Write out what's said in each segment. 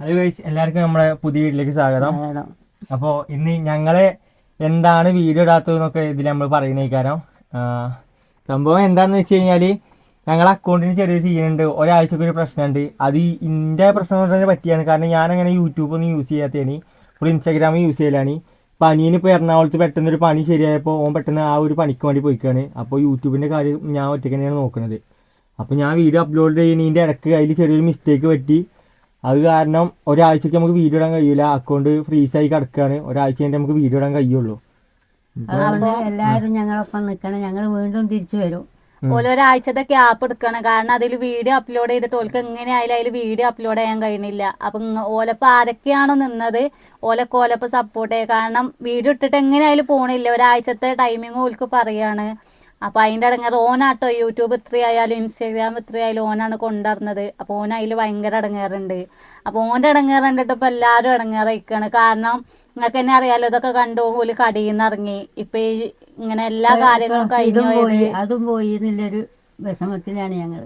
Hello guys എല്ലാവർക്കും നമ്മുടെ പുതിയ വീട്ടിലേക്ക് സ്വാഗതം. അപ്പോ അപ്പോൾ ഇന്ന് ഞങ്ങളെ എന്താണ് വീഡിയോ ഇടാത്തതെന്നൊക്കെ ഇതിൽ നമ്മൾ പറയുന്നേക്കാരം സംഭവം എന്താണെന്ന് വെച്ച് കഴിഞ്ഞാൽ ഞങ്ങളെ അക്കൗണ്ടിന് ചെറിയ സീനുണ്ട് ഒരാഴ്ചക്ക് ഒരു പ്രശ്നമുണ്ട്. അത് ഇന്റെ പ്രശ്നം തന്നെ പറ്റിയാണ്. കാരണം ഞാൻ അങ്ങനെ യൂട്യൂബ് ഒന്നും യൂസ് ചെയ്യാത്തതാണ് ഫുൾ ഇൻസ്റ്റാഗ്രാം യൂസ് ചെയ്യലാണ്. ഇപ്പോൾ എറണാകുളത്ത് പെട്ടെന്ന് ഒരു പണി ശരിയായപ്പോൾ ഓൻ പെട്ടെന്ന് ആ ഒരു പണിക്ക് വേണ്ടി പോയിക്കാണ്. അപ്പോൾ യൂട്യൂബിന്റെ കാര്യം ഞാൻ ഒറ്റയ്ക്ക് തന്നെയാണ് നോക്കുന്നത് അപ്പോൾ ഞാൻ വീഡിയോ അപ്ലോഡ് ചെയ്യുന്നതിന്റെ ഇടയ്ക്ക് അതിൽ ചെറിയൊരു മിസ്റ്റേക്ക് പറ്റി. അത് കാരണം ഒരാഴ്ചക്ക് നമുക്ക് വീഡിയോ ഇടാൻ കഴിയില്ല അക്കൗണ്ട് ഫ്രീസായി കിടക്കുകയാണ് ഒരാഴ്ച കഴിഞ്ഞിട്ട് നമുക്ക് വീഡിയോ ഇടാൻ കഴിയുള്ളൂ. അതുകൊണ്ട് എല്ലാവരും ഞങ്ങളൊപ്പം നിൽക്കണം ഞങ്ങൾ വീണ്ടും തിരിച്ചു വരും. ഓരോരാഴ്ചത്തെ ക്യാപ്പ് എടുക്കണം. കാരണം അതിൽ വീഡിയോ അപ്ലോഡ് ചെയ്തിട്ട് ഓൾക്ക് എങ്ങനെ ആയാലും അതിൽ വീഡിയോ അപ്ലോഡ് ചെയ്യാൻ കഴിയുന്നില്ല അപ്പൊ ഓലപ്പം ഓലപ്പ ആരൊക്കെയാണോ നിന്നത് ഓലക്ക് ഓലപ്പ സപ്പോർട്ട് ചെയ്യുക കാരണം വീഡിയോ ഇട്ടിട്ട് എങ്ങനെയായാലും പോണില്ല? ഒരാഴ്ചത്തെ ടൈമിങ് ഓൾക്ക് പറയാണ്. അപ്പൊ അതിന്റെ അടങ്ങാറ് ഓനാട്ടോ യൂട്യൂബ് ഇത്രയായാലും ഇൻസ്റ്റാഗ്രാം ഇത്രയായാലും ഓനാണ് കൊണ്ടുവരുന്നത് അപ്പൊ ഓൻ അതിൽ ഭയങ്കര അടങ്ങാറുണ്ട്. അപ്പൊ ഓന്റെ അടങ്ങാറ് കണ്ടിട്ട് ഇപ്പൊ എല്ലാരും ഇടങ്ങേറായിക്കാണ് കാരണം നിങ്ങൾക്ക് തന്നെ അറിയാലോ ഇതൊക്കെ കണ്ടു ഓൽ കടിയിൽ ഇറങ്ങി. ഇപ്പൊ ഈ ഇങ്ങനെ എല്ലാ കാര്യങ്ങളും കഴിഞ്ഞു പോയത്. അതും പോയി എന്നുള്ളൊരു വിഷമത്തിലാണ് ഞങ്ങൾ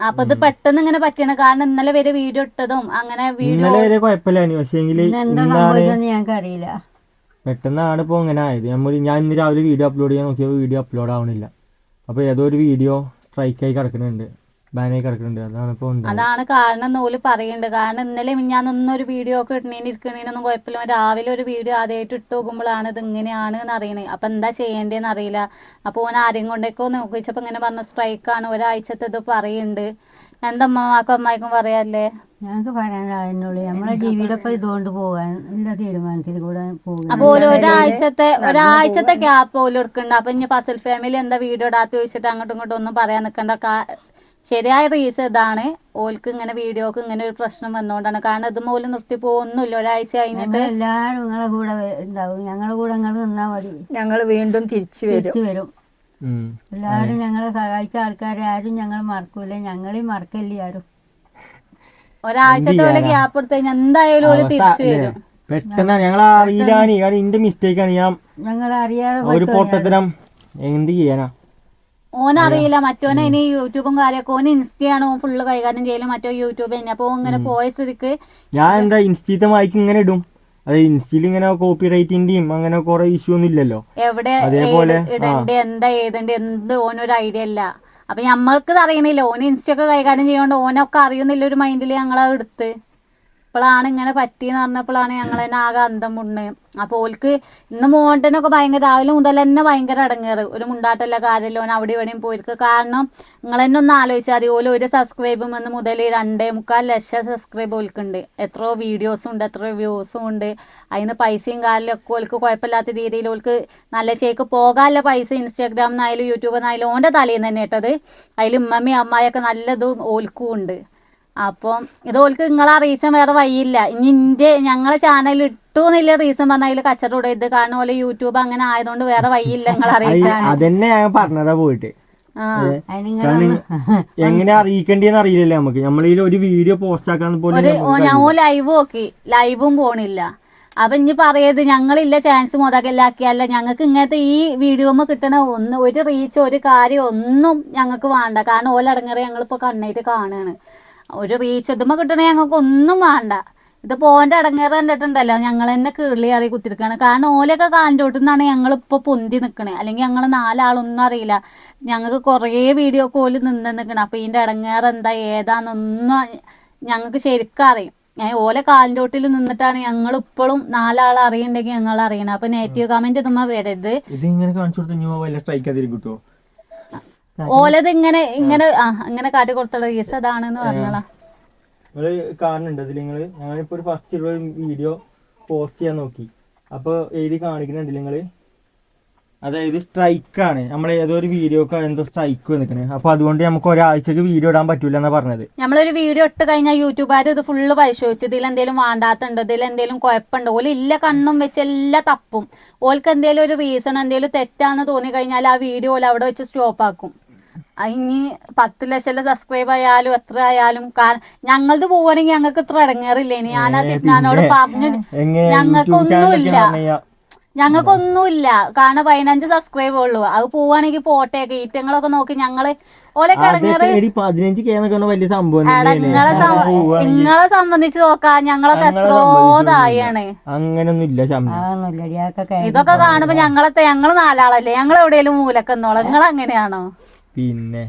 അപ്പൊ ഇത് പെട്ടെന്ന് ഇങ്ങനെ പറ്റണ കാരണം ഇന്നലെ വരെ വീഡിയോ ഇട്ടതും അങ്ങനെ വീഡിയോ ഇന്നലെ വരെ പക്ഷേ ഞങ്ങൾക്ക് അറിയില്ല പെട്ടെന്നാണ് ഇപ്പോൾ ഇങ്ങനെ ആയത്. നമ്മൾ ഞാൻ ഇന്ന് രാവിലെ വീഡിയോ അപ്ലോഡ് ചെയ്യാൻ നോക്കിയപ്പോൾ വീഡിയോ അപ്ലോഡ് ആവണില്ല. അപ്പോൾ ഏതോ ഒരു വീഡിയോ സ്ട്രൈക്കായി കിടക്കുന്നുണ്ട്. ബാനായി കിടക്കുന്നുണ്ട്. അതാണ് ഇപ്പോൾ അതാണ് കാരണം നൂൽ പറയുന്നുണ്ട് കാരണം ഇന്നലെ ഞാൻ ഒരു വീഡിയോ ഒക്കെ ഇടണേന് ഇരിക്കണേനൊന്നും കുഴപ്പമില്ല. രാവിലെ ഒരു വീഡിയോ ആദ്യമായിട്ട് ഇട്ട് നോക്കുമ്പോഴാണ് ഇത് ഇങ്ങനെയാണ് എന്ന് അറിയണേ. അപ്പൊ എന്താ ചെയ്യേണ്ടതെന്ന് അറിയില്ല. അപ്പൊ ഓൻ ആരെയും കൊണ്ടേക്കോ നോക്കിച്ചപ്പോ ഇങ്ങനെ പറഞ്ഞ സ്ട്രൈക്കാണ് ഒരാഴ്ചത്തെ ഇത് പറയുന്നുണ്ട് എന്താ അമ്മമാക്കും അമ്മായിക്കും പറയാല്ലേ? ഞങ്ങൾക്ക് പറയാനുള്ളൂ നമ്മളെ ജീവിതൊക്കെ ഇതുകൊണ്ട് പോകാൻ എല്ലാ തീരുമാനത്തിൽ കൂടെ പോകും അപ്പൊ ഒരാഴ്ചത്തെ ഒരാഴ്ചത്തെ ഗ്യാപ്പ് പോലും എടുക്കണ്ട. അപ്പൊ ഇനി ഫസൽ ഫാമിലി എന്താ വീഡിയോ ഇടാത്ത ചോദിച്ചിട്ട് അങ്ങോട്ടും ഇങ്ങോട്ടും ഒന്നും പറയാൻ നിൽക്കണ്ട ശരിയായ റീസൺ ഇതാണ്. ഓൾക്ക് ഇങ്ങനെ വീഡിയോക്ക് ഇങ്ങനെ ഒരു പ്രശ്നം വന്നുകൊണ്ടാണ് കാരണം ഇത് മൂലം നിർത്തി പോകുന്നില്ല ഒരാഴ്ച കഴിഞ്ഞിട്ട് എല്ലാരും എല്ലാവരും നിങ്ങളെ കൂടെ ഉണ്ടാവും ഞങ്ങളുടെ കൂടെ നിങ്ങൾ നിന്നാ മതി. ഞങ്ങൾ വീണ്ടും തിരിച്ചു വരും. തിരിച്ചു വരും. ഉം. എല്ലാവരും ഞങ്ങളെ സഹായിച്ച ആൾക്കാരെ ആരും ഞങ്ങൾ മറക്കൂല. ഞങ്ങളെയും മറക്കല്ലേ ആരും? ഒരാഴ്ചത്തെ പോലെ ഗ്യാപ്പ് എടുത്ത് കഴിഞ്ഞാൽ എന്തായാലും ഓൽ തിരിച്ചു വരും. പെട്ടെന്ന് ഞങ്ങൾ അറിയില്ലാനി കാരണം ഇന്റെ മിസ്റ്റേക്കാണ് ഞാൻ ഞങ്ങൾ അറിയാതെ ഒരു പൊട്ടത്തരം എന്ത് ചെയ്യാനാ? ഓനറിയില്ല മറ്റോനെ ഇനി യൂട്യൂബും കാര്യമൊക്കെ ഓന് ഇൻസ്റ്റയാണ് ഓൻ ഫുള്ള് കൈകാര്യം ചെയ്യലും. മറ്റോ യൂട്യൂബ് തന്നെ. അപ്പൊ ഇങ്ങനെ പോയ സ്ഥിതിക്ക് ഞാൻ എന്താ ഇൻസ്റ്റീത്തെ വായിക്കും ഇങ്ങനെ ഇടും? അത് ഇൻസ്റ്റയിൽ ഇങ്ങനെ കോപ്പി റൈറ്റിന്റെയും അങ്ങനെ കുറെ ഇഷ്യൂ ഒന്നും ഇല്ലല്ലോ. എവിടെ അതേപോലെ, ഏത് എന്താ ഏതുണ്ട് എന്ത് ഓനൊരു ഐഡിയ ഇല്ല. അപ്പൊ ഞമ്മൾക്ക് അറിയണില്ല. ഓന് ഇൻസ്റ്റ ഒക്കെ കൈകാര്യം ചെയ്യോണ്ട് ഓനൊക്കെ അറിയുന്നില്ല ഒരു മൈൻഡിൽ ഞങ്ങളത് എടുത്ത്. ഇപ്പോഴാണ് ഇങ്ങനെ പറ്റിയെന്ന് പറഞ്ഞപ്പോഴാണ് ഞങ്ങൾ തന്നെ ആകെ അന്തം മുണ്ണ് അപ്പൊ ഓൽക്ക് ഇന്ന് മോണ്ടനൊക്കെ ഭയങ്കര രാവിലെ മുതൽ തന്നെ ഭയങ്കര അടങ്ങേറ്. ഒരു മുണ്ടാട്ടല്ല കാര്യമല്ലോ അവിടെ ഇവിടെയും പോയിരിക്കും. കാരണം നിങ്ങൾ തന്നെ ഒന്ന് ആലോചിച്ചാൽ മതി. ഓൽ ഒരു സബ്സ്ക്രൈബും വന്ന് മുതൽ രണ്ടേ മുക്കാൽ ലക്ഷം സബ്സ്ക്രൈബ് ഓൽക്കുണ്ട്. എത്രയോ വീഡിയോസും ഉണ്ട് എത്രയോ വ്യൂസും ഉണ്ട്. അതിന് പൈസയും കാലിലും ഒക്കെ ഓൽക്ക് കുഴപ്പമില്ലാത്ത രീതിയിൽ ഓൽക്ക് നല്ല ചേക്ക് പോകാനുള്ള പൈസ ഇൻസ്റ്റാഗ്രാമിൽ ഇൻസ്റ്റാഗ്രാമിനായാലും നിന്നായാലും ഓന്റെ തലേന്ന് തന്നെ ഇട്ടത് അതിൽ ഉമ്മമ്മയും അമ്മായിയൊക്കെ നല്ലതും ഓൽക്കും ഉണ്ട്. അപ്പം ഇത് ഓൽക്ക് നിങ്ങളെ റീസൺ വേറെ വഴിയില്ല. ഇനി ഇന്റെ ഞങ്ങളെ ചാനൽ ഇട്ടു എന്നില്ല റീസൺ പറഞ്ഞാൽ അതിൽ ഇത് കാരണം പോലെ യൂട്യൂബ് അങ്ങനെ ആയതുകൊണ്ട് വേറെ വഴിയില്ല നിങ്ങൾ അറിയിച്ചാൽ അതന്നെ ഞാൻ പറഞ്ഞതാ പോയിട്ട്. എങ്ങനെ അറിയിക്കേണ്ടിയെന്ന് അറിയില്ലല്ലേ നമുക്ക് നമ്മളിൽ ഒരു വീഡിയോ പോസ്റ്റ് ആക്കാൻ പോലും ഞാൻ ലൈവ് നോക്കി. ലൈവും പോണില്ല. അപ്പൊ ഇനി പറയത് ഞങ്ങളില്ല ചാൻസ് മുതലാക്കിയല്ല ഞങ്ങൾക്ക് ഇങ്ങനത്തെ ഈ വീഡിയോമ്മ കിട്ടണ ഒന്ന് ഒരു റീച്ച് ഒരു കാര്യം ഒന്നും ഞങ്ങൾക്ക് വേണ്ട. കാരണം ഓലടങ്ങറി ഞങ്ങളിപ്പോ കണ്ണേറ്റ് കാണുകയാണ് ഒരു റീച്ച് ഇതുമ്മ കിട്ടണേ ഞങ്ങൾക്ക് ഒന്നും വേണ്ട. ഇത് പോന്റെ അടങ്ങേറ് കണ്ടിട്ടുണ്ടല്ലോ ഞങ്ങൾ തന്നെ കീറിലി അറിയി കുത്തിരിക്കാണ്. കാരണം ഓലൊക്കെ കാലിന്റെ ഞങ്ങൾ ഇപ്പോൾ പൊന്തി നിൽക്കണേ അല്ലെങ്കിൽ ഞങ്ങൾ നാലാളൊന്നും അറിയില്ല. ഞങ്ങൾക്ക് കുറേ വീഡിയോ കോൽ നിന്ന് നിൽക്കണം അപ്പോൾ ഇതിന്റെ അടങ്ങേറ് എന്താ ഏതാണെന്നൊന്നും ഞങ്ങൾക്ക് ശരിക്കും അറിയും. ഞാൻ ഓലെ കാലിന്റെ തൊട്ടിൽ നിന്നിട്ടാണ് ഞങ്ങൾ ഇപ്പോഴും നാലാൾ അറിയണ്ടെങ്കിൽ ഞങ്ങൾ അറിയണം അപ്പൊ നെഗറ്റീവ് കമന്റ് ഇതുമ്മ വരരുത്. ഇത് ഇങ്ങനെ കാണിച്ചു കൊടുത്ത് സ്ട്രൈക്ക് കിട്ടുമോ ഓലത് ഇങ്ങനെ ഇങ്ങനെ ആ ഇങ്ങനെ കാട്ടി കൊടുത്തുള്ള കേസ് അതാണെന്ന് പറഞ്ഞോളാം. നിങ്ങൾ കാണുന്നുണ്ട് ഇതിൽ നിങ്ങൾ. ഞാനിപ്പോ ഒരു ഫസ്റ്റ് ഒരു വീഡിയോ പോസ്റ്റ് ചെയ്യാൻ നോക്കി. അപ്പൊ എഴുതി കാണിക്കുന്നുണ്ട് നിങ്ങൾ? അതായത് ആണ്. നമ്മൾ ഏതോ ഒരു വീഡിയോ എന്തോ സ്ട്രൈക്ക് വന്നിക്കണേ. അപ്പൊ അതുകൊണ്ട് നമുക്ക് ഒരാഴ്ചക്ക് വീഡിയോ ഇടാൻ പറ്റൂല എന്നാ പറഞ്ഞത്. നമ്മളൊരു വീഡിയോ ഇട്ട് കഴിഞ്ഞാൽ യൂട്യൂബുകാർ ഇത് ഫുള്ള് പരിശോധിച്ചു ഇതിൽ എന്തെങ്കിലും വേണ്ടാത്തുണ്ടോ ഇതിൽ എന്തെങ്കിലും കുഴപ്പമുണ്ടോ? ഓൽ ഇല്ല കണ്ണും വെച്ച് എല്ലാ തപ്പും. ഓൽക്ക് എന്തെങ്കിലും ഒരു റീസൺ എന്തെങ്കിലും തെറ്റാന്ന് തോന്നി കഴിഞ്ഞാൽ ആ വീഡിയോ ഓൽ അവിടെ വെച്ച് സ്റ്റോപ്പ് ആക്കും. ഇനി പത്ത് ലക്ഷം സബ്സ്ക്രൈബ് ആയാലും എത്ര ആയാലും ഞങ്ങളത് പോവാണെങ്കിൽ ഞങ്ങൾക്ക് ഇത്ര ഇടങ്ങേറില്ല ഇനി ഞാൻ ആ സിഫ്നാനോട് പറഞ്ഞു എങ്ങനെ ഞങ്ങൾക്ക് യൂട്യൂബ് ചാനലൊക്കെ ഒന്നുമില്ല പറഞ്ഞു കഴിഞ്ഞാൽ ഞങ്ങൾക്കൊന്നുമില്ല. കാരണം പതിനഞ്ച് സബ്സ്ക്രൈബ് ഉള്ളൂ. അത് പോവാണെങ്കിൽ പോട്ടെ ഈറ്റങ്ങളൊക്കെ നോക്കി ഞങ്ങൾ ഓലെ വലിയ സംഭവം? നിങ്ങളെ സംബന്ധിച്ച് നോക്കാ ഞങ്ങളൊക്കെ ഞങ്ങളെ എത്രയോ സംബന്ധിച്ച് തായാണ് അങ്ങനൊന്നും ഇല്ല ശമ്പളം അതൊന്നുമില്ല ഇയാൾക്കൊക്കെ ഇതൊക്കെ കാണുമ്പോ ഞങ്ങളത്തെ ഞങ്ങൾ നാലാളല്ലേ? ഞങ്ങൾ എവിടെയെങ്കിലും മൂലക്കെന്നോളാം. നിങ്ങൾ അങ്ങനെയാണോ പിന്നെ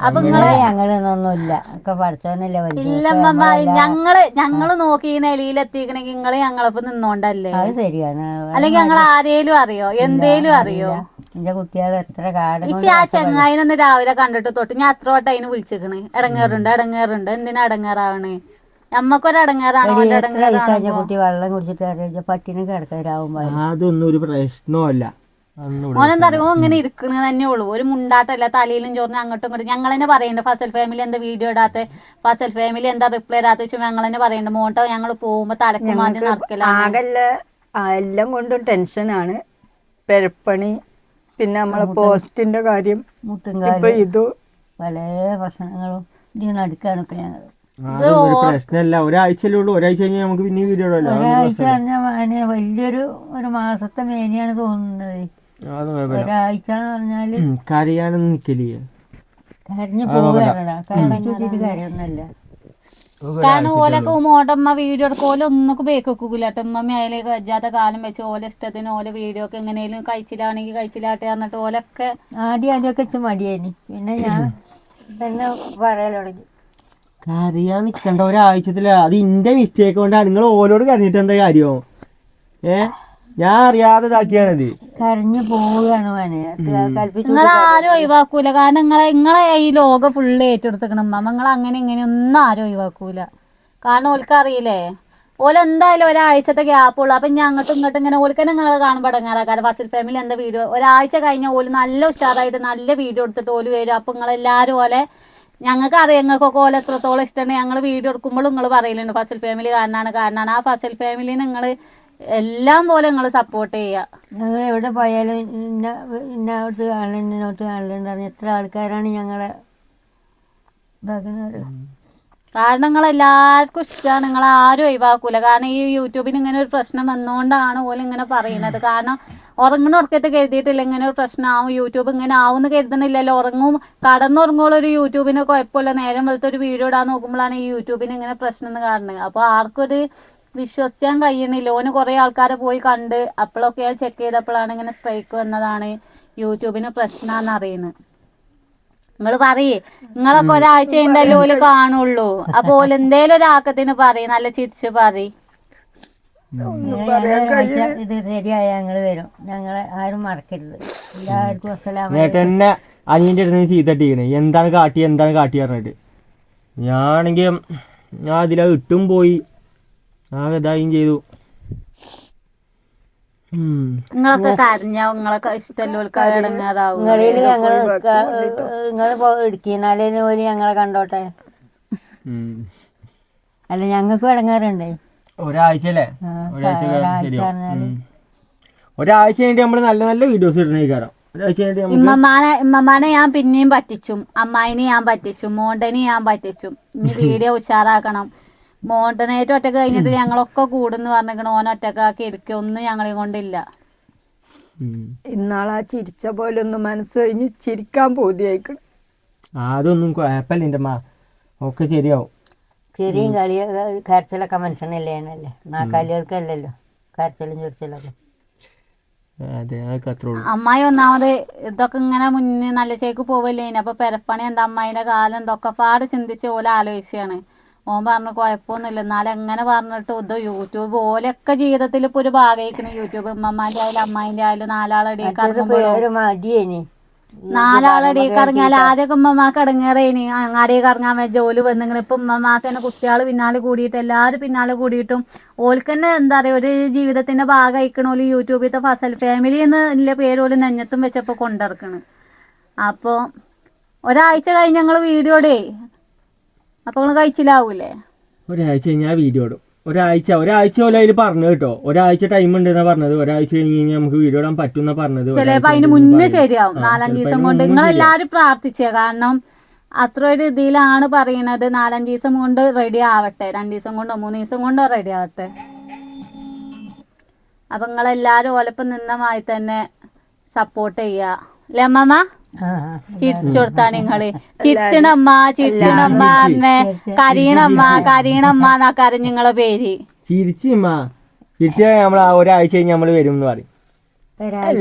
അപ്പൊ നിങ്ങളെ ഞങ്ങളൊന്നുമില്ല ഒക്കെ പഠിച്ചോന്നല്ലേ വലിയ ഇല്ലമ്മ ഞങ്ങൾ ഞങ്ങൾ നോക്കി ഈ നിലയിലെത്തിക്കണെങ്കി നിങ്ങൾ ഞങ്ങളൊപ്പം നിന്നോണ്ടല്ലേ? അത് ശരിയാണ്. അല്ലെങ്കിൽ ഞങ്ങൾ ആരേലും അറിയോ? എന്തേലും അറിയോ? എന്റെ കുട്ടികൾ എത്ര കാലം ഇച്ചി ആ ചെങ്ങായിനൊന്ന് രാവിലെ കണ്ടിട്ട് തൊട്ട് ഞാൻ അത്ര വട്ടം അതിന് വിളിച്ചിക്കണ്? ഇടങ്ങേറുണ്ട് ഇടങ്ങേറുണ്ട് എന്തിനാ ഇടങ്ങേറാവണ് നമ്മക്കൊരു ഇടങ്ങേറാണ് കുട്ടി വെള്ളം കുടിച്ചിട്ട് അറിയാം പട്ടിണി കിടക്കാരാവുമ്പോ. അതൊന്നും ഒരു പ്രശ്നമല്ല ഓനെന്താ അറിയോ? ഇങ്ങനെ ഇരിക്കണത് തന്നെ ഉള്ളൂ. ഒരു മുണ്ടാത്തല്ല തലയിലും ചോറിന് അങ്ങോട്ടും ഇങ്ങോട്ടും. ഞങ്ങൾ തന്നെ പറയുന്നുണ്ട് ഫസൽ ഫാമിലി എന്താ വീഡിയോ ഇടാത്ത? ഫസൽ ഫാമിലി എന്താ റിപ്ലൈ ഇടാത്ത? വെച്ചാൽ ഞങ്ങൾ തന്നെ പറയുന്നുണ്ട് മോട്ടോ ഞങ്ങൾ പോകുമ്പോ തലക്ക് മാറ്റി നടക്കില്ല എല്ലാം കൊണ്ടും ടെൻഷനാണ് പെരപ്പണി പിന്നെ നമ്മളെ പോസ്റ്റിന്റെ കാര്യം. മുട്ടും ഇപ്പൊ ഇതു. പല പ്രശ്നങ്ങളും നടുക്കാണ് ഇപ്പൊ ഞങ്ങൾ പ്രശ്നമല്ല ഒരാഴ്ചയല്ലേ ഉള്ളൂ. ഒരാഴ്ച കഴിഞ്ഞാൽ നമുക്ക് പിന്നെ വീഡിയോ ഒരാഴ്ച വലിയൊരു ഒരു മാസത്തെ മേനിയാണ് തോന്നുന്നത്. ഒരാഴ്ച എന്ന് പറഞ്ഞാൽ കരയാനൊന്നും കരഞ്ഞു കാരണം ഓലൊക്കെ മോട്ടമ്മ വീഡിയോ എടുക്കും. ഓല ഒന്നൊക്കെ ബേക്ക് വെക്കൂല. ഉമ്മ മേലേക്ക് വെച്ചാത്ത കാലം വെച്ച് ഓല ഇഷ്ടത്തിന് ഓല വീഡിയോ ഒക്കെ എങ്ങനെയും കഴിച്ചിലാണെങ്കിൽ കഴിച്ചിലാട്ടെ എന്നിട്ട് ഓലൊക്കെ ആദ്യം ആദ്യമൊക്കെ മടിയായി പിന്നെ ഞാൻ പിന്നെ പറയാൻ തുടങ്ങി. കരയാൻ നിക്കണ്ട. ഒരാഴ്ചത്തിൽ. അത് ഇന്റെ മിസ്റ്റേക്ക് കൊണ്ടാണ്. നിങ്ങൾ ഓലോട് കരഞ്ഞിട്ട് എന്താ കാര്യമോ ഏ? ഞാൻ അറിയാതെ ഇതാക്കിയാണിത് കരഞ്ഞു പോവുകയാണ് മാനെ. നിങ്ങൾ ആരും ഒഴിവാക്കൂല. കാരണം നിങ്ങളെ നിങ്ങളെ ഈ ലോകം ഫുള്ള് ഏറ്റെടുത്തേക്കണം അമ്മ നിങ്ങൾ അങ്ങനെ ഇങ്ങനെ ഒന്നും ആരും ഒഴിവാക്കൂല. കാരണം ഓൽക്ക് അറിയില്ലേ? ഓല ഓലെന്തായാലും ഒരാഴ്ചത്തെ ഗ്യാപ്പ് ഉള്ളു. അപ്പൊ ഞാൻ അങ്ങോട്ടും ഇങ്ങോട്ടും ഇങ്ങനെ ഓൽക്ക് നിങ്ങൾ കാണുമ്പോൾ കാരണം ഫസിൽ ഫാമിലി എന്താ വീഡിയോ ഒരാഴ്ച കഴിഞ്ഞ ഓൽ നല്ല ഉഷാറായിട്ട് നല്ല വീഡിയോ എടുത്തിട്ട് ഓൽ വരും. അപ്പൊ നിങ്ങൾ എല്ലാവരും ഓലെ ഞങ്ങൾക്ക് അറിയാം. ഞങ്ങൾക്കൊക്കെ ഓല എത്രത്തോളം ഇഷ്ടമാണ്. ഞങ്ങൾ വീഡിയോ എടുക്കുമ്പോഴും നിങ്ങൾ പറയലുണ്ട്. ഫസൽ ഫാമിലി കാരണമാണ് കാരണമാണ് ആ ഫസൽ ഫാമിലി നിങ്ങൾ എല്ലാം പോലെ നിങ്ങൾ സപ്പോർട്ട് ചെയ്യുക ഞങ്ങൾ എവിടെ പോയാലും ഇന്ന ഇന്നോട്ട് കാണലുണ്ട് ഇന്നോട്ട് കാണലുണ്ട് പറഞ്ഞ് എത്ര ആൾക്കാരാണ് ഞങ്ങളെ ഇതാക്കുന്നത് കാരണം നിങ്ങൾ എല്ലാവർക്കും ഇഷ്ടമാണ് നിങ്ങൾ ആരും ഒഴിവാക്കൂല. കാരണം ഈ യൂട്യൂബിന് ഇങ്ങനെ ഒരു പ്രശ്നം വന്നുകൊണ്ടാണ് പോലും ഇങ്ങനെ പറയുന്നത് കാരണം ഉറങ്ങണ ഉറക്കത്ത് കരുതിയിട്ടില്ല ഇങ്ങനെ ഒരു പ്രശ്നമാവും യൂട്യൂബ് ഇങ്ങനെ ആവും എന്ന് കരുതണില്ലല്ലോ. ഉറങ്ങും കടന്നുറങ്ങുള്ള ഒരു യൂട്യൂബിന് കുഴപ്പമില്ല. നേരം വെളുത്ത ഒരു വീഡിയോ ഇടാൻ നോക്കുമ്പോഴാണ് ഈ യൂട്യൂബിന് ഇങ്ങനെ പ്രശ്നം എന്ന് കാണുന്നത്. അപ്പോൾ ആർക്കൊരു വിശ്വസിക്കാൻ കഴിയണില്ല. ഓന് കുറെ ആൾക്കാരെ പോയി കണ്ട് അപ്പോഴൊക്കെ ഞാൻ ചെക്ക് ചെയ്തപ്പോഴാണ് ഇങ്ങനെ സ്ട്രൈക്ക് വന്നതാണ് യൂട്യൂബിന് പ്രശ്നമാണെന്ന് അറിയുന്നത് നിങ്ങൾ പറയേ നിങ്ങളൊക്കെ ഒരാഴ്ച ഉണ്ടല്ലോ ഓൽ കാണുള്ളൂ. അപ്പൊ ഓൽ എന്തേലും ഒരാക്കത്തിന് പറയും നല്ല ചിരിച്ച് പറയും. ഒരാഴ്ച ഇത് ശരിയായ ഞങ്ങൾ വരും. ഞങ്ങളെ ആരും മറക്കരുത്. എല്ലാവർക്കും അസ്സലാമു എന്നിട്ട് എന്നെ അനിയന്റെ അടുത്ത് നിന്ന് ചീത്തട്ടിക്കണേ എന്താണ് കാട്ടി എന്താണ് കാട്ടി പറഞ്ഞിട്ട്. ഞാനാണെങ്കിൽ ഞാൻ അതിലാ ഇട്ടും പോയി. ആ ഇതായും ചെയ്തു. നിങ്ങളൊക്കെ കരഞ്ഞ നിങ്ങളൊക്കെ ഇഷ്ടമല്ലോൽക്ക് ഇടങ്ങാറാവും നിങ്ങളിൽ ഞങ്ങൾ നിങ്ങൾ ഇടുക്കിന്നാലേ ഓൽ ഞങ്ങളെ കണ്ടോട്ടെ. അല്ല ഞങ്ങൾക്കും ഇടങ്ങാറുണ്ട്? ഒരാഴ്ചല്ലേ ഒരാഴ്ച കഴിഞ്ഞിട്ട് നമ്മൾ നല്ല നല്ല വീഡിയോസ് ഇടണേക്കാരം ഇമ്മമാനെ ഇമ്മമാനെ ഞാൻ പിന്നെയും പറ്റിച്ചും. അമ്മായിനെ ഞാൻ പറ്റിച്ചും. മോണ്ടനെ ഞാൻ പറ്റിച്ചും. ഇനി വീഡിയോ ഉഷാറാക്കണം. മോണ്ടനായിട്ട് ഒറ്റയ്ക്ക് കഴിഞ്ഞിട്ട് ഞങ്ങളൊക്കെ കൂടുന്ന് പറഞ്ഞിരിക്കണ ഓൻ ഒറ്റക്കാക്കി ഇരിക്കുക ഒന്നും ഞങ്ങളെ കൊണ്ടില്ല. ഇന്നാളാ ചിരിച്ച പോലെ ഒന്ന് മനസ്സ് കഴിഞ്ഞ് ചിരിക്കാൻ പോതിയായിക്കണം. അതൊന്നും കുഴപ്പമില്ല എന്റെ മാ ഒക്കെ ശരിയാവും. ചെറിയും കളി കരച്ചിലൊക്കെ മനുഷ്യനല്ലേ എന്നല്ലേ? നാക്കാലികൾക്കല്ലല്ലോ കരച്ചിലും ഉള്ളൂ. അമ്മായി ഒന്നാമത് ഇതൊക്കെ ഇങ്ങനെ മുന്നേ നല്ല ചേക്ക് പോവല്ലേ? അപ്പൊ പെരപ്പണി എന്താ അമ്മായിന്റെ കാലം? എന്തൊക്കെ പാട് ചിന്തിച്ച് ഓല ആലോചിച്ചാണ്. ഓൻ പറഞ്ഞു കുഴപ്പമൊന്നുമില്ല. എന്നാലും എങ്ങനെ പറഞ്ഞിട്ട് ഇത് യൂട്യൂബ് ഓലൊക്കെ ജീവിതത്തിൽ ഇപ്പൊ ഒരു ഭാഗമായിരിക്കണം. യൂട്യൂബ് ഉമ്മമാന്റെ ആയാലും അമ്മായിന്റെ ആയാലും നാലാളടിയൊക്കെ ഇറങ്ങുമ്പോഴും മടിയേനി. നാലാളടിയൊക്കെ ഇറങ്ങിയാൽ ആദ്യമൊക്കെ ഉമ്മമാക്ക് ഇടങ്ങേറേനി. അങ്ങാടിയൊക്കെ ഇറങ്ങാൻ ജോലി വന്നിങ്ങനെ. ഇപ്പൊ ഉമ്മമാക്ക് തന്നെ കുട്ടികൾ പിന്നാലെ കൂടിയിട്ട് എല്ലാവരും പിന്നാലെ കൂടിയിട്ടും ഓൽക്ക് തന്നെ എന്താ പറയുക ഒരു ജീവിതത്തിന്റെ ഭാഗമായിക്കണ ഓൽ യൂട്യൂബിലത്തെ ഫസൽ ഫാമിലി എന്നുള്ള പേര് ഓൽ നെഞ്ഞത്തും വെച്ചപ്പോ കൊണ്ടിറക്കണ് അപ്പൊ ഒരാഴ്ച കഴിഞ്ഞ് ഞങ്ങൾ വീഡിയോടെ അപ്പൊ നിങ്ങൾ കഴിച്ചിലാവൂലേ? ഒരാഴ്ച കഴിഞ്ഞാൽ വീഡിയോ ഇടും. ഒരാഴ്ച ഒരാഴ്ച പോലെ അതിൽ പറഞ്ഞു കേട്ടോ. ഒരാഴ്ച ടൈം ഉണ്ട് എന്നാ പറഞ്ഞത്. ഒരാഴ്ച കഴിഞ്ഞ് കഴിഞ്ഞാൽ നമുക്ക് വീഡിയോ ഇടാൻ പറ്റും പറഞ്ഞത്. ചിലപ്പോ അതിന് മുന്നേ. ശരിയാവും. നാലാം നാലഞ്ച് ദിവസം കൊണ്ട് നിങ്ങൾ എല്ലാരും പ്രാർത്ഥിച്ചേ. കാരണം അത്ര ഒരു ഇതിലാണ് പറയണത്. നാലഞ്ച് ദിവസം കൊണ്ട് റെഡി ആവട്ടെ. രണ്ടു ദിവസം കൊണ്ടോ മൂന്ന് ദിവസം കൊണ്ടോ റെഡി ആവട്ടെ. അപ്പൊ നിങ്ങളെല്ലാരും ഓലപ്പം നിന്നമായി തന്നെ സപ്പോർട്ട് ചെയ്യാ. അല്ലേ അമ്മമ്മ? ചിരിച്ചു കൊടുത്താ നിങ്ങൾ ചിരിച്ചണമ്മ ചിരിച്ചണമ്മ പറഞ്ഞെ കരീണമ്മ കരീണമ്മ എന്നൊക്കെ കരഞ്ഞ് നിങ്ങളെ പേര്. ചിരിച്ചമ്മ. ചിരിച്ച നമ്മൾ ഒരാഴ്ച കഴിഞ്ഞ് നമ്മൾ വരും എന്ന് പറയും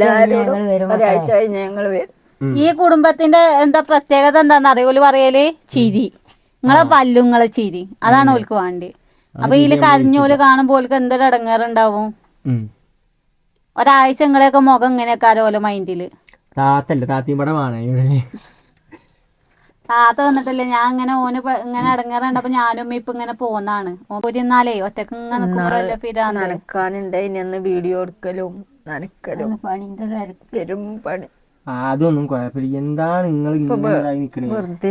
ഞങ്ങൾ വരും ഒരാഴ്ച കഴിഞ്ഞ് ഞങ്ങൾ വരും. ഈ കുടുംബത്തിന്റെ എന്താ പ്രത്യേകത എന്താന്ന് അറിയൂൽ പറയൽ? ചിരി. നിങ്ങളെ പല്ലു നിങ്ങളെ ചിരി. അതാണ് ഓൽക്ക് വേണ്ടി അപ്പൊ ഇതിൽ കരഞ്ഞോൽ കാണുമ്പോ ഓൽക്ക് എന്തൊരു ഇടങ്ങേറുണ്ടാവും. ഒരാഴ്ച നിങ്ങളെയൊക്കെ മുഖം ഇങ്ങനെയൊക്കെ ഓലെ മൈൻഡിൽ താത്തല്ല താത്തിയും പടം വേണം ഇവിടെ താത്ത വന്നിട്ടില്ല ഞാൻ ഇങ്ങനെ ഓന് ഇങ്ങനെ അപ്പൊ ഞാനും ഇപ്പൊ ഇങ്ങനെ പോന്നാണ്. ഓൻ പോയിരുന്നാലേ ഒറ്റയ്ക്ക് ഇങ്ങനെ ഇനി പിരാന്ത്? നനക്കാനുണ്ടായിന് വീഡിയോ എടുക്കലും നനക്കലും. പണിന്റെ തിരക്ക്. പണി. ആ, അതൊന്നും കുഴപ്പമില്ല. എന്താണ് നിങ്ങൾ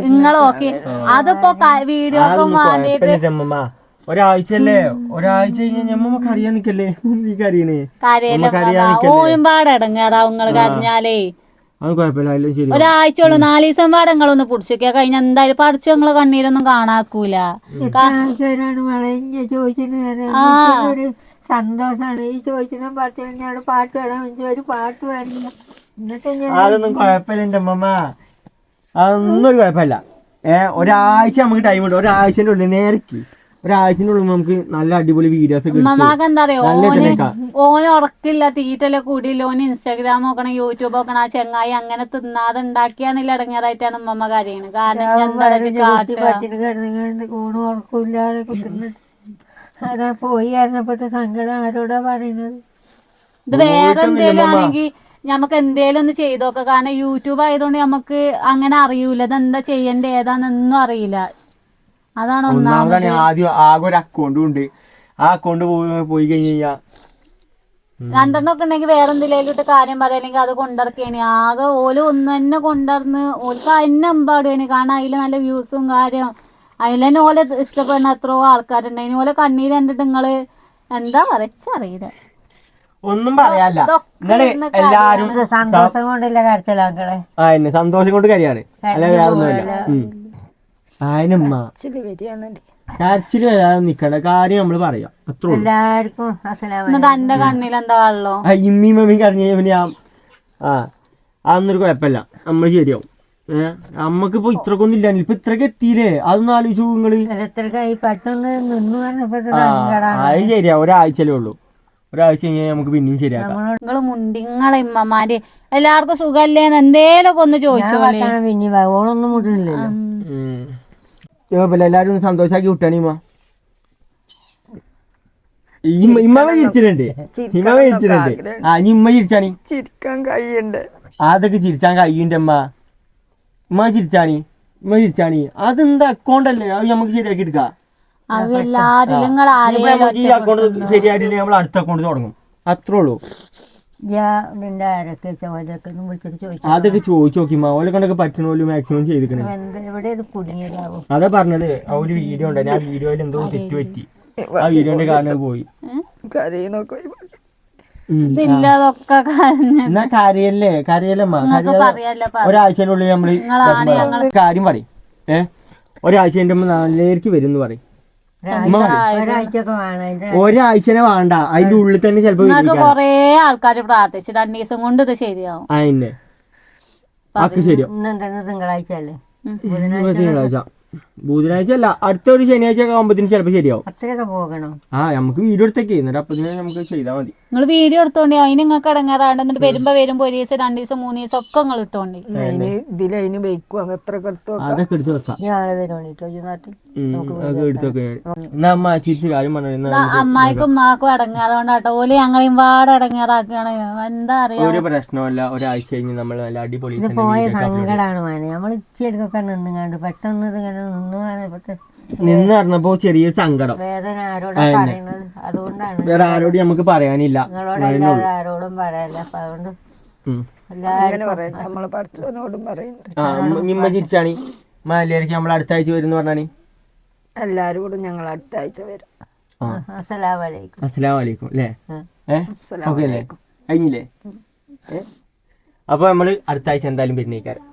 നിങ്ങൾ ഓക്കെ. അതിപ്പോ വീഡിയോക്കും വേണ്ടിട്ട് ഒരാഴ്ചയല്ലേ? ഒരാഴ്ച കഴിഞ്ഞാൽ ഞമ്മക്ക് അറിയാൻ നിക്കല്ലേ? നീ കറിയണേ കാര്യമല്ല ഓരുമ്പാട് ഇടങ്ങേറാവും നിങ്ങൾ കരഞ്ഞാലേ. ഒരാഴ്ച ഉള്ളു നാല് ദിവസം പാടെ നിങ്ങളൊന്ന് പിടിച്ചൊക്കെ കഴിഞ്ഞ എന്തായാലും പഠിച്ചു ഞങ്ങൾ കണ്ണീരൊന്നും കാണാക്കൂല. സന്തോഷാണ് ഈ ചോദിച്ചതും പറഞ്ഞു ഞാൻ പാട്ട് വേണം. ഒരു പാട്ട് വേണം അതൊന്നും കുഴപ്പമില്ല എന്റെ അമ്മമ്മ. അതൊന്നും ഒരു കുഴപ്പമില്ല. ഏഹ് ഒരാഴ്ച നമുക്ക് ടൈം ഉണ്ട്. ഒരാഴ്ചന്റെ ഉള്ളിൽ നേരക്ക്. ഒരാഴ്ചന്റെ ഉള്ളിൽ നമുക്ക് നല്ല അടിപൊളി വീഡിയോസ് എന്താ അറിയോ? നല്ല ഓന് ഉറക്കില്ല തീറ്റല കൂടിയില്ല ഓന് ഇൻസ്റ്റാഗ്രാം നോക്കണം യൂട്യൂബ് നോക്കണം ആ ചെങ്ങായി അങ്ങനെ തിന്നാതെ ഉണ്ടാക്കിയാന്നില്ല ഇടങ്ങേറായിട്ടാണ് ഉമ്മമ്മ കാര്യമാണ് കാരണം എന്താ പോയി സങ്കടം ആരോടാ പറയുന്നത്? ഇത് വേറെ എന്തേലും ആണെങ്കിൽ നമുക്ക് എന്തേലും ഒന്ന് ചെയ്തോക്കാം. കാരണം യൂട്യൂബ് ആയതുകൊണ്ട് നമുക്ക് അങ്ങനെ അറിയൂല. ഇതെന്താ ചെയ്യണ്ടേ ഏതാണെന്നൊന്നും അറിയില്ല. അതാണ് ഒന്നാമതാണ് ആദ്യം ആകെ ഒരു അക്കൗണ്ടും ഉണ്ട്. ആ അക്കൗണ്ട് പോയി കഴിഞ്ഞ് കഴിഞ്ഞാൽ രണ്ടെണ്ണം ഒക്കെ ഉണ്ടെങ്കിൽ വേറെ എന്തെങ്കിലും ഇട്ട് കാര്യം പറയല്ലെങ്കിൽ അത് കൊണ്ടിറക്കേനി ആകെ ഓൽ ഒന്ന് തന്നെ കൊണ്ടുവന്ന് ഓൽക്ക് അതിനെ എമ്പാടുവേനി കാരണം അതിൽ നല്ല വ്യൂസും കാര്യം. അതിൽ തന്നെ ഓലെ ഇഷ്ടപ്പെടുന്ന അത്രയോ ആൾക്കാരുണ്ടായിനി ഓലെ കണ്ണീര് കണ്ടിട്ട് നിങ്ങൾ എന്താ പറച്ചറിയില്ല ഒന്നും പറയാല്ല നിങ്ങൾ എല്ലാരും സന്തോഷം കൊണ്ടില്ല എന്നെ സന്തോഷം കൊണ്ട് കാര്യമാണ് അല്ല വേറെ ഒന്നുമില്ല അതിനമ്മ വരാതെ നിക്കണ്ട കാര്യം നമ്മൾ പറയാം. അത്രേ ഉള്ളൂ. എല്ലാവർക്കും അസലാമ എന്നിട്ട് എന്റെ കണ്ണിൽ എന്താ വെള്ളോ? ആ ഇമ്മി മമ്മി കരഞ്ഞ പിന്നെ ഞാൻ ആ അതൊന്നൊരു കുഴപ്പമില്ല. നമ്മൾ ശരിയാവും. ഏഹ് നമ്മക്കിപ്പോ ഇത്രക്കൊന്നും ഇല്ല ഇപ്പൊ ഇത്രക്ക് എത്തിയില്ലേ? അതൊന്നും ആലോചിച്ചു നിങ്ങൾ. ഓരോരുത്തർക്കായി പെട്ടെന്ന് നിന്നു പറഞ്ഞപ്പോ ആ അത് ശരിയാ ഒരാഴ്ചയല്ലേ ഉള്ളൂ. ഒരാഴ്ച കഴിഞ്ഞാൽ നമുക്ക് പിന്നെയും ശരിയാക്കാം. നിങ്ങൾ മുണ്ടി നിങ്ങളെ ഇമ്മമാര് എല്ലാവർക്കും സുഖല്ലേന്ന് എന്തേലൊക്കെ ഒന്ന് ചോദിച്ചു പിന്നെ ഓളൊന്നും മുട്ടില്ലല്ലോ. ഉം. കുഴപ്പമില്ല എല്ലാരും ഒന്ന് സന്തോഷാക്കി വിട്ടാണ് ഇമ്മ. ഇമ്മ ചിരിച്ചിട്ടുണ്ട്. ഇമ്മ ചിരിച്ചിട്ടുണ്ട്. ആ ഇനി ഇമ്മ ചിരിച്ചാണി. ചിരിക്കാൻ കഴിയണ്ട. അതൊക്കെ ചിരിച്ചാൻ കഴിയുണ്ട് അമ്മ ഇമ്മ ചിരിച്ചാണി. ഇമ്മ ചിരിച്ചാണി. അതെന്താ അക്കൗണ്ട് അല്ലേ? അത് നമുക്ക് ശരിയാക്കി എടുക്കാം. അക്കൗണ്ട് ശരിയായിട്ടില്ലേ നമ്മൾ അടുത്ത അക്കൗണ്ട് തുടങ്ങും. അത്രേ ഉള്ളൂ. ഞാൻ നിന്റെ ആരൊക്കെ ചോദ്യമൊക്കെ ഒന്ന് വിളിച്ചിട്ട് ചോദിച്ചു അതൊക്കെ ചോദിച്ചു നോക്കി ഓലെ കണ്ടൊക്കെ പറ്റണ പോലും മാക്സിമം ചെയ്തിക്കണേ. എന്ത് എവിടെ ഇത് കുടുങ്ങിയതാവും? അതാ പറഞ്ഞത് ആ ഒരു വീഡിയോ ഉണ്ട്. ആ വീഡിയോയിൽ എന്തോ തെറ്റ് പറ്റി ആ വീഡിയോന്റെ കാരണം പോയി. കരയണൊക്കെ എന്നാ കരയല്ലേ? കരയല്ലമ്മ നിങ്ങൾക്ക് ഉള്ളിൽ നമ്മൾ കാര്യം പറയും. ഏ? ഒരാഴ്ചന്റെ നാലിലേക്ക് വരും എന്ന് പറയും. ഒരാഴ്ചനെ വേണ്ട. അതിന്റെ ഉള്ളിൽ തന്നെ ചിലപ്പോ നിങ്ങൾക്ക് കൊറേ ആൾക്കാർ പ്രാർത്ഥിച്ചു രണ്ടു ദിവസം കൊണ്ട് ഇത് ശരിയാവും. അതിന്റെ ആക്ക് തിങ്കളാഴ്ച അല്ലേ? തിങ്കളാഴ്ച. ബുധനാഴ്ച അല്ല അടുത്ത ഒരു ശനിയാഴ്ച ഒക്കെ ആകുമ്പത്തിന് ചിലപ്പോ ശരിയാവും. അത്രയൊക്കെ പോകണം? ആ നമുക്ക് വീഡിയോ എടുത്തേക്ക്. എന്നിട്ട് അപ്പൊ നമുക്ക് ചെയ്താൽ മതി. നിങ്ങൾ വീഡിയോ എടുത്തോണ്ടി അതിന് നിങ്ങൾക്ക് ഇടങ്ങാറാണ്ട് എന്നിട്ട് വരുമ്പോ വരുമ്പോ ഒരു ദിവസം രണ്ടു ദിവസം മൂന്ന് ദിവസം ഒക്കെ നിങ്ങൾ ഇട്ടോണ്ടി. അതിന് ഇതിലതിന് വെക്കും എത്ര അതൊക്കെ എടുത്ത് വെക്കാം. അതൊക്കെ എടുത്ത് വെക്കാം. എന്നാ അമ്മ ചിരിച്ച് കാര്യം പറഞ്ഞു അമ്മായിക്കും ഉമ്മാക്കും ഇടങ്ങാറുകൊണ്ടാട്ടോ ഓൽ ഞങ്ങളെയും പാടെ ഇടങ്ങാറാക്കാണ്. എന്താ അറിയാം? ഒരു പ്രശ്നമല്ല ഒരാഴ്ച കഴിഞ്ഞ് നമ്മൾ നല്ല അടിപൊളി പോയ സങ്കടാണ് മോനെ. നമ്മൾ ഇച്ചിരിക്കൊക്കെ നിന്നുകാണ്ട് പെട്ടെന്ന് ഇങ്ങനെ നിന്നു നിന്ന് പറഞ്ഞപ്പോ ചെറിയ സങ്കടം. വേദന ആരോടാ പറയുന്നത്? അതുകൊണ്ടാണ്. വേറെ ആരോടും നമുക്ക് പറയാനില്ല. ആരോടും പറയല്ല അപ്പൊ അതുകൊണ്ട് നമ്മളെ പഠിച്ചവനോടും നിമ്മ ചിരിച്ചാണി. മലയാളിക്ക് നമ്മൾ അടുത്ത ആഴ്ച വരും എന്ന് പറഞ്ഞാണി എല്ലാരോടും ഞങ്ങൾ അടുത്ത ആഴ്ച വരും. ആ. വലൈക്കും അസ്സലാമു അലൈക്കും. അല്ലേ ഓക്കെ അല്ലേ കഴിഞ്ഞില്ലേ? അപ്പൊ നമ്മൾ അടുത്ത ആഴ്ച എന്തായാലും വരുന്നേക്കാരം.